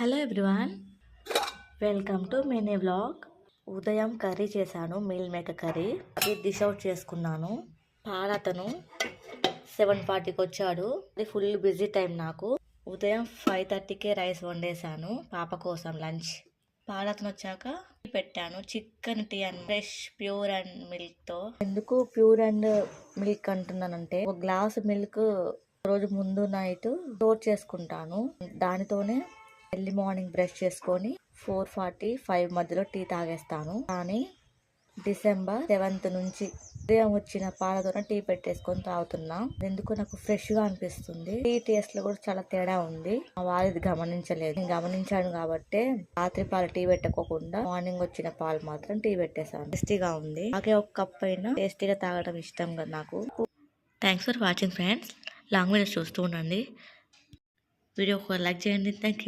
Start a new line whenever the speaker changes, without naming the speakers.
Hello everyone. Welcome to mini vlog. ఉదయం curry చేశాను meal మేక కర్రీ. అది డిష్ అవుట్ చేసుకున్నాను. పాలతను సెవెన్ ఫార్టీకి వచ్చాడు. అది ఫుల్ బిజీ టైం నాకు. ఉదయం ఫైవ్ థర్టీకే రైస్ వండేశాను పాప కోసం లంచ్. పాలతను వచ్చాక పెట్టాను. Chicken tea and fresh pure and మిల్క్తో. ఎందుకు ప్యూర్ అండ్ మిల్క్ అంటున్నానంటే ఒక గ్లాస్ మిల్క్ రోజు ముందు నైట్ స్టోర్ చేసుకుంటాను. దానితోనే ఎర్లీ మార్నింగ్ బ్రష్ చేసుకొని ఫోర్ ఫార్టీ ఫైవ్ మధ్యలో టీ తాగేస్తాను. కానీ డిసెంబర్ సెవెంత్ నుంచి ఉదయం వచ్చిన పాలతోనే టీ పెట్టేసుకొని తాగుతున్నా. ఎందుకు నాకు ఫ్రెష్గా అనిపిస్తుంది. టీ టేస్ట్లో కూడా చాలా తేడా ఉంది. మా వారి ఇది గమనించలేదు. నేను గమనించాను కాబట్టి రాత్రి పాలు టీ పెట్టకోకుండా మార్నింగ్ వచ్చిన పాలు మాత్రం టీ పెట్టేశాను. టేస్టీగా ఉంది. అలాగే ఒక కప్ అయినా టేస్టీగా తాగడం ఇష్టం కదా నాకు. Thanks for watching friends long videos చూస్తూ ఉండండి. వీడియో ఒక లైక్ చేయండి. Thank you